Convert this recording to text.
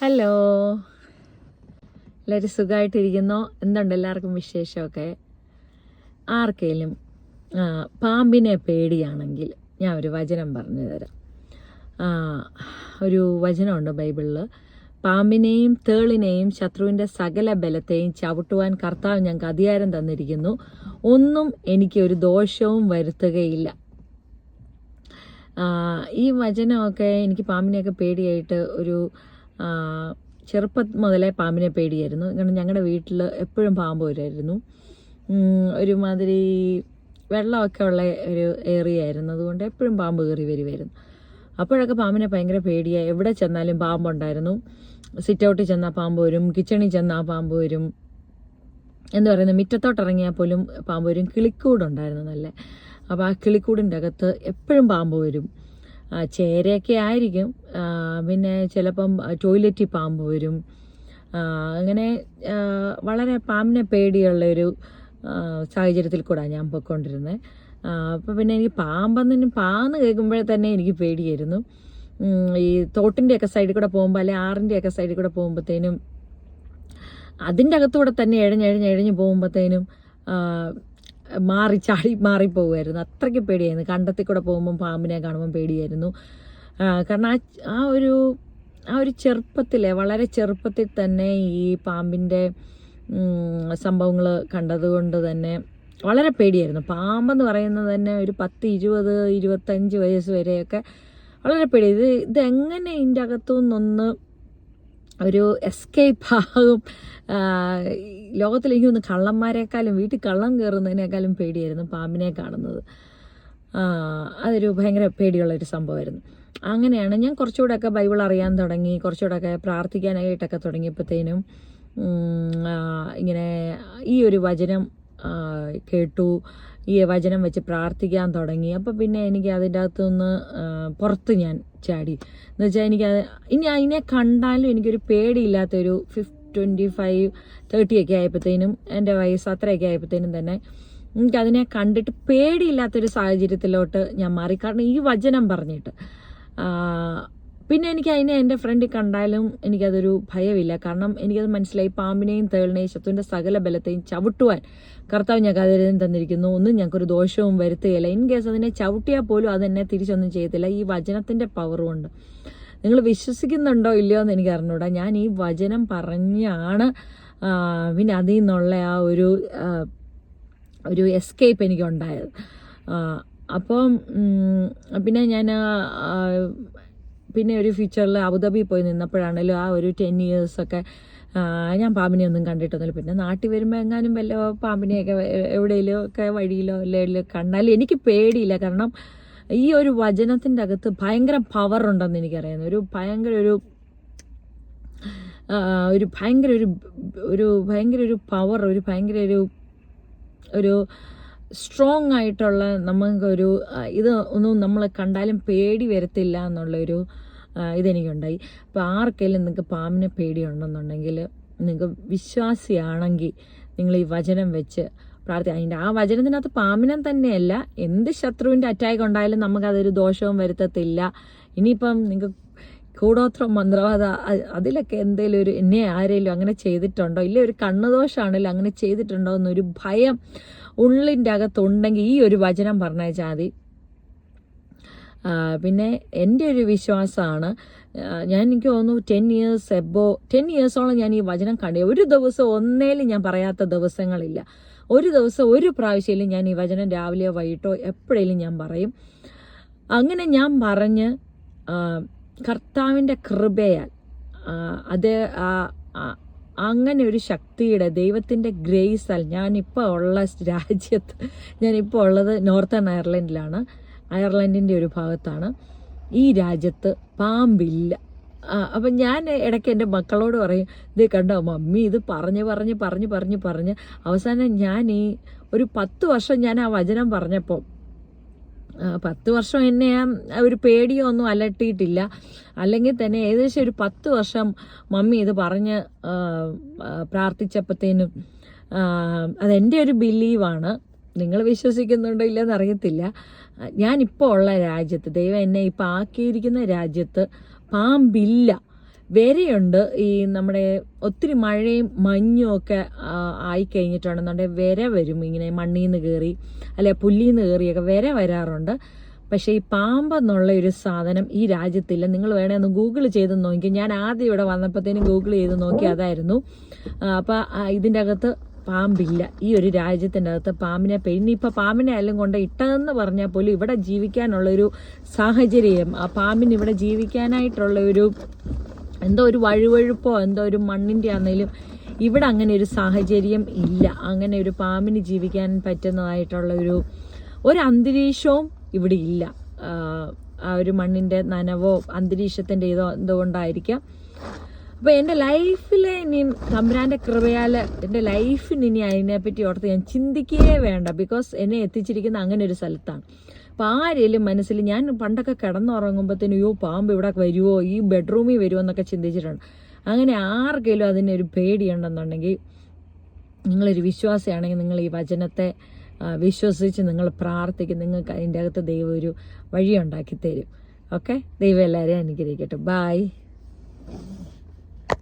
Hello. എല്ലാവരും സുഖമായിട്ടിരിക്കുന്നോ എന്തുണ്ട് എല്ലാവർക്കും വിശേഷമൊക്കെ? ആർക്കെങ്കിലും പാമ്പിനെ പേടിയാണെങ്കിൽ ഞാൻ ഒരു വചനം പറഞ്ഞു തരാം. ഒരു വചനമുണ്ട് ബൈബിളിൽ പാമ്പിനെയും തേളിനെയും ശത്രുവിന്റെ സകല ബലത്തെയും ചവിട്ടുവാൻ കർത്താവ് ഞങ്ങൾക്ക് അധികാരം തന്നിരിക്കുന്നു. ഒന്നും എനിക്ക് ഒരു ദോഷവും വരുത്തുകയില്ല. ഈ വചനമൊക്കെ എനിക്ക് പാമ്പിനെയൊക്കെ പേടിയായിട്ട് ഒരു ചെറുപ്പം മുതലേ പാമ്പിനെ പേടിയായിരുന്നു. കാരണം ഞങ്ങളുടെ വീട്ടിൽ എപ്പോഴും പാമ്പ് വരുമായിരുന്നു. ഒരുമാതിരി വെള്ളമൊക്കെ ഉള്ള ഒരു ഏറിയ ആയിരുന്നു. അതുകൊണ്ട് എപ്പോഴും പാമ്പ് കയറി വരുമായിരുന്നു. അപ്പോഴൊക്കെ പാമ്പിനെ ഭയങ്കര പേടിയായി എവിടെ ചെന്നാലും പാമ്പുണ്ടായിരുന്നു. സിറ്റ് ഔട്ടിൽ ചെന്നാൽ പാമ്പ് വരും. കിച്ചണിൽ ചെന്നാൽ പാമ്പ് വരും. എന്ന് പറയുന്നത് മുറ്റത്തോട്ട് ഇറങ്ങിയാൽ പോലും പാമ്പ് വരും. കിളിക്കൂടുണ്ടായിരുന്നു നല്ല. അപ്പോൾ ആ കിളിക്കൂടിന്റെ അകത്ത് എപ്പോഴും പാമ്പ് വരും. ചേരയൊക്കെ ആയിരിക്കും. പിന്നെ ചിലപ്പം ടോയ്ലറ്റിൽ പാമ്പ് വരും. അങ്ങനെ വളരെ പാമ്പിനെ പേടിയുള്ള ഒരു സാഹചര്യത്തിൽ കൂടെ ഞാൻ പൊയ്ക്കൊണ്ടിരുന്നത് അപ്പോൾ പിന്നെ എനിക്ക് പാമ്പെന്നു പാന്ന് കേൾക്കുമ്പോഴേ തന്നെ എനിക്ക് പേടിയായിരുന്നു. ഈ തോട്ടിന്റെയൊക്കെ സൈഡിൽ കൂടെ പോകുമ്പോൾ അല്ലെങ്കിൽ ആറിന്റെയൊക്കെ സൈഡിൽ കൂടെ പോകുമ്പോഴത്തേനും അതിന്റെ അകത്തൂടെ തന്നെ എഴഞ്ഞെഴഞ്ഞ് എഴഞ്ഞ് പോകുമ്പോഴത്തേനും മാറി ചാടി മാറിപ്പോകുമായിരുന്നു അത്രയ്ക്ക് പേടിയായിരുന്നു. കണ്ടത്തിൽ കൂടെ പോകുമ്പം പാമ്പിനെ കാണുമ്പം പേടിയായിരുന്നു. കാരണം ആ ആ ഒരു ആ ഒരു ചെറുപ്പത്തിലെ വളരെ ചെറുപ്പത്തിൽ തന്നെ ഈ പാമ്പിന്റെ സംഭവങ്ങൾ കണ്ടതുകൊണ്ട് തന്നെ വളരെ പേടിയായിരുന്നു. പാമ്പെന്ന് പറയുന്നത് തന്നെ ഒരു പത്ത് ഇരുപത് ഇരുപത്തഞ്ച് വയസ്സ് വരെയൊക്കെ വളരെ പേടി. ഇത് ഇതെങ്ങനെ ഇതിന്റെ അകത്തു നിന്നൊന്ന് ഒരു എസ്കേപ്പ് ആകും ലോകത്തിൽ കള്ളന്മാരെക്കാളും വീട്ടിൽ കള്ളം കയറുന്നതിനേക്കാളും പേടിയായിരുന്നു പാമ്പിനെ കാണുന്നത്. അതൊരു ഭയങ്കര പേടിയുള്ള ഒരു സംഭവമായിരുന്നു. അങ്ങനെയാണ് ഞാൻ കുറച്ചുകൂടെയൊക്കെ ബൈബിൾ അറിയാൻ തുടങ്ങി കുറച്ചുകൂടെയൊക്കെ പ്രാർത്ഥിക്കാനായിട്ടൊക്കെ തുടങ്ങിയപ്പോഴത്തേനും ഇങ്ങനെ ഈ ഒരു വചനം കേട്ടു. ഈ വചനം വെച്ച് പ്രാർത്ഥിക്കാൻ തുടങ്ങി. അപ്പോൾ പിന്നെ എനിക്ക് അതിന്റെ അകത്തുനിന്ന് പുറത്ത് ഞാൻ ചാടി. എന്ന് വെച്ചാൽ എനിക്ക് ഇനി അതിനെ കണ്ടാലും എനിക്കൊരു പേടിയില്ലാത്തൊരു ഫിഫ് ട്വന്റി ഫൈവ് തേർട്ടി ഒക്കെ ആയപ്പോഴത്തേനും എന്റെ വയസ്സ് അത്രയൊക്കെ ആയപ്പോഴത്തേനും തന്നെ എനിക്കതിനെ കണ്ടിട്ട് പേടിയില്ലാത്തൊരു സാഹചര്യത്തിലോട്ട് ഞാൻ മാറി. കാരണം ഈ വചനം പറഞ്ഞിട്ട് പിന്നെ എനിക്ക് അതിനെ എന്റെ ഫ്രണ്ടിൽ കണ്ടാലും എനിക്കതൊരു ഭയമില്ല. കാരണം എനിക്കത് മനസ്സിലായി പാമ്പിനെയും തേളിനെയും ശത്രുവിന്റെ സകല ബലത്തെയും ചവിട്ടുവാൻ കർത്താവ് ഞാൻ അതിലും തന്നിരിക്കുന്നു. ഒന്നും ഞങ്ങൾക്കൊരു ദോഷവും വരുത്തുകയില്ല. ഇൻ കേസ് അതിനെ ചവിട്ടിയാൽ പോലും അതെന്നെ തിരിച്ചൊന്നും ചെയ്യത്തില്ല. ഈ വചനത്തിന്റെ പവർ കൊണ്ട്. നിങ്ങൾ വിശ്വസിക്കുന്നുണ്ടോ ഇല്ലയോ എന്ന് എനിക്ക് അറിഞ്ഞൂടാ ഞാൻ ഈ വചനം പറഞ്ഞാണ് പിന്നെ അതിൽ നിന്നുള്ള ആ ഒരു ഒരു എസ്കേപ്പ് എനിക്കുണ്ടായത്. അപ്പം പിന്നെ ഞാൻ പിന്നെ ഒരു ഫ്യൂച്ചറിൽ അബുദാബി പോയി നിന്നപ്പോഴാണല്ലോ ആ ഒരു ടെൻ ഇയേഴ്സൊക്കെ ഞാൻ പാമ്പിനെ ഒന്നും കണ്ടിട്ടൊന്നുമില്ല. പിന്നെ നാട്ടിൽ വരുമ്പോൾ എങ്ങാനും വല്ല പാമ്പിനെയൊക്കെ എവിടെയെങ്കിലും ഒക്കെ വഴിയിലോ അല്ലെങ്കിലോ കണ്ടാലും എനിക്ക് പേടിയില്ല. കാരണം ഈ ഒരു വചനത്തിന്റെ അകത്ത് ഭയങ്കര പവർ ഉണ്ടെന്ന് എനിക്കറിയാം. ഒരു ഭയങ്കര ഒരു ഒരു ഭയങ്കര ഒരു ഒരു ഭയങ്കര ഒരു പവർ ഒരു ഭയങ്കര ഒരു ഒരു സ്ട്രോങ് ആയിട്ടുള്ള നമുക്കൊരു ഇത് ഒന്നും നമ്മൾ കണ്ടാലും പേടി വരത്തില്ല എന്നുള്ളൊരു ഇതെനിക്കുണ്ടായി. അപ്പോൾ ആർക്കെങ്കിലും നിങ്ങൾക്ക് പാമ്പിനെ പേടിയുണ്ടെന്നുണ്ടെങ്കിൽ നിങ്ങൾക്ക് വിശ്വാസിയാണെങ്കിൽ നിങ്ങൾ ഈ വചനം വെച്ച് പ്രാർത്ഥി അതിന്റെ ആ വചനത്തിനകത്ത് പാമ്പിനെ തന്നെയല്ല എന്ത് ശത്രുവിന്റെ അറ്റാക്ക് ഉണ്ടായാലും നമുക്കതൊരു ദോഷവും വരുത്തത്തില്ല. ഇനിയിപ്പം നിങ്ങൾക്ക് കൂടോത്രം മന്ത്രവാദ അതിലൊക്കെ എന്തെങ്കിലും ഒരു എന്നെ ആരെങ്കിലും അങ്ങനെ ചെയ്തിട്ടുണ്ടോ? ഇല്ല ഒരു കണ്ണുദോഷമാണെങ്കിലും അങ്ങനെ ചെയ്തിട്ടുണ്ടോ എന്നൊരു ഭയം ഉള്ളിന്റെ അകത്തുണ്ടെങ്കിൽ ഈ ഒരു വചനം പറഞ്ഞാൽ മതി. പിന്നെ എന്റെ ഒരു വിശ്വാസമാണ് ഞാൻ എനിക്ക് തോന്നുന്നു ടെൻ ഇയേഴ്സ് എബോ ടെൻ ഇയേഴ്സോളം ഞാൻ ഈ വചനം കണ്ടു. ഒരു ദിവസം ഒന്നേലും ഞാൻ പറയാത്ത ദിവസങ്ങളില്ല. ഒരു ദിവസം ഒരു പ്രാവശ്യമെങ്കിലും ഞാൻ ഈ വചനം രാവിലെയോ വൈകിട്ടോ എപ്പോഴേലും ഞാൻ പറയും. അങ്ങനെ ഞാൻ പറഞ്ഞ് കർത്താവിന്റെ കൃപയാൽ അത് അങ്ങനെ ഒരു ശക്തിയുടെ ദൈവത്തിന്റെ ഗ്രേസാൽ ഞാനിപ്പോൾ ഉള്ള രാജ്യത്ത് ഞാനിപ്പോൾ ഉള്ളത് നോർത്തേൺ അയർലൻഡിലാണ്. അയർലൻഡിന്റെ ഒരു ഭാഗത്താണ്. ഈ രാജ്യത്ത് പാമ്പില്ല. അപ്പം ഞാൻ ഇടയ്ക്ക് എന്റെ മക്കളോട് പറയും ഇത് കണ്ടോ മമ്മി ഇത് പറഞ്ഞ് പറഞ്ഞ് പറഞ്ഞ് പറഞ്ഞ് പറഞ്ഞ് അവസാനം ഞാൻ ഈ ഒരു പത്ത് വർഷം ഞാൻ ആ വചനം പറഞ്ഞപ്പോൾ പത്ത് വർഷം എന്നെ ആ ഒരു പേടിയോ ഒന്നും അലട്ടിയിട്ടില്ല. അല്ലെങ്കിൽ തന്നെ ഏകദേശം ഒരു പത്ത് വർഷം മമ്മി ഇത് പറഞ്ഞ് പ്രാർത്ഥിച്ചപ്പോഴത്തേനും അതെന്റെ ഒരു ബിലീവാണ്. നിങ്ങൾ വിശ്വസിക്കുന്നുണ്ടോ ഇല്ലെന്ന് അറിയത്തില്ല. ഞാനിപ്പോൾ ഉള്ള രാജ്യത്ത് ദൈവം എന്നെ ഇപ്പം ആക്കിയിരിക്കുന്ന രാജ്യത്ത് പാമ്പില്ല. വരയുണ്ട് ഈ നമ്മുടെ ഒത്തിരി മഴയും മഞ്ഞും ഒക്കെ ആ, ആയിക്കഴിഞ്ഞിട്ടാണെന്നുണ്ടെങ്കിൽ വര വരും. ഇങ്ങനെ മണ്ണിൽ നിന്ന് കയറി അല്ലെ പുല്ലിൽ നിന്ന് കയറിയൊക്കെ വര വരാറുണ്ട്. പക്ഷേ ഈ പാമ്പെന്നുള്ള ഒരു സാധനം ഈ രാജ്യത്തില്ല. നിങ്ങൾ വേണേ ഒന്ന് ഗൂഗിൾ ചെയ്ത് നോക്കി ഞാൻ ആദ്യം ഇവിടെ വന്നപ്പോഴത്തേനും ഗൂഗിൾ ചെയ്ത് നോക്കി അതായിരുന്നു. അപ്പോൾ ഇതിന്റെ അകത്ത് പാമ്പില്ല. ഈ ഒരു രാജ്യത്തിന്റെ അകത്ത് പാമ്പിനെ പിന്നെ ഇപ്പം പാമ്പിനെ എല്ലാം കൊണ്ട് ഇട്ടതെന്ന് പറഞ്ഞാൽ പോലും ഇവിടെ ജീവിക്കാനുള്ളൊരു സാഹചര്യം ആ പാമ്പിന് ഇവിടെ ജീവിക്കാനായിട്ടുള്ള ഒരു എന്തോ ഒരു വഴുവഴുപ്പോ എന്തോ ഒരു മണ്ണിന്റെ ആണെങ്കിലും ഇവിടെ അങ്ങനെ ഒരു സാഹചര്യം ഇല്ല. അങ്ങനെ ഒരു പാമ്പിന് ജീവിക്കാൻ പറ്റുന്നതായിട്ടുള്ള ഒരു ഒരു അന്തരീക്ഷവും ഇവിടെ ഇല്ല. ആ, ഒരു മണ്ണിന്റെ നനവോ അന്തരീക്ഷത്തിന്റെ ഇതോ എന്തുകൊണ്ടായിരിക്കാം? അപ്പോൾ എന്റെ ലൈഫിൽ ഇനി തമ്പുരാന്റെ കൃപയാൽ എന്റെ ലൈഫിന് ഇനി അതിനെപ്പറ്റി ഓർത്ത് ഞാൻ ചിന്തിക്കുകയേ വേണ്ട. ബിക്കോസ് എന്നെ എത്തിച്ചിരിക്കുന്ന അങ്ങനെ ഒരു സ്ഥലത്താണ്. അപ്പോൾ ആരെങ്കിലും മനസ്സിൽ ഞാൻ പണ്ടൊക്കെ കിടന്നുറങ്ങുമ്പോഴത്തേനും യോ പാമ്പ് ഇവിടെ വരുമോ ഈ ബെഡ്റൂമിൽ വരുമോ എന്നൊക്കെ ചിന്തിച്ചിട്ടുണ്ട്. അങ്ങനെ ആർക്കെങ്കിലും അതിനൊരു പേടിയുണ്ടെന്നുണ്ടെങ്കിൽ നിങ്ങളൊരു വിശ്വാസിയാണെങ്കിൽ നിങ്ങൾ ഈ വചനത്തെ വിശ്വസിച്ച് നിങ്ങൾ പ്രാർത്ഥിക്കും. നിങ്ങൾക്ക് അതിന്റെ അകത്ത് ദൈവം ഒരു വഴി ഉണ്ടാക്കി തരും ഓക്കെ? ദൈവം എല്ലാവരെയും അനുഗ്രഹിക്കട്ടെ. ബായ്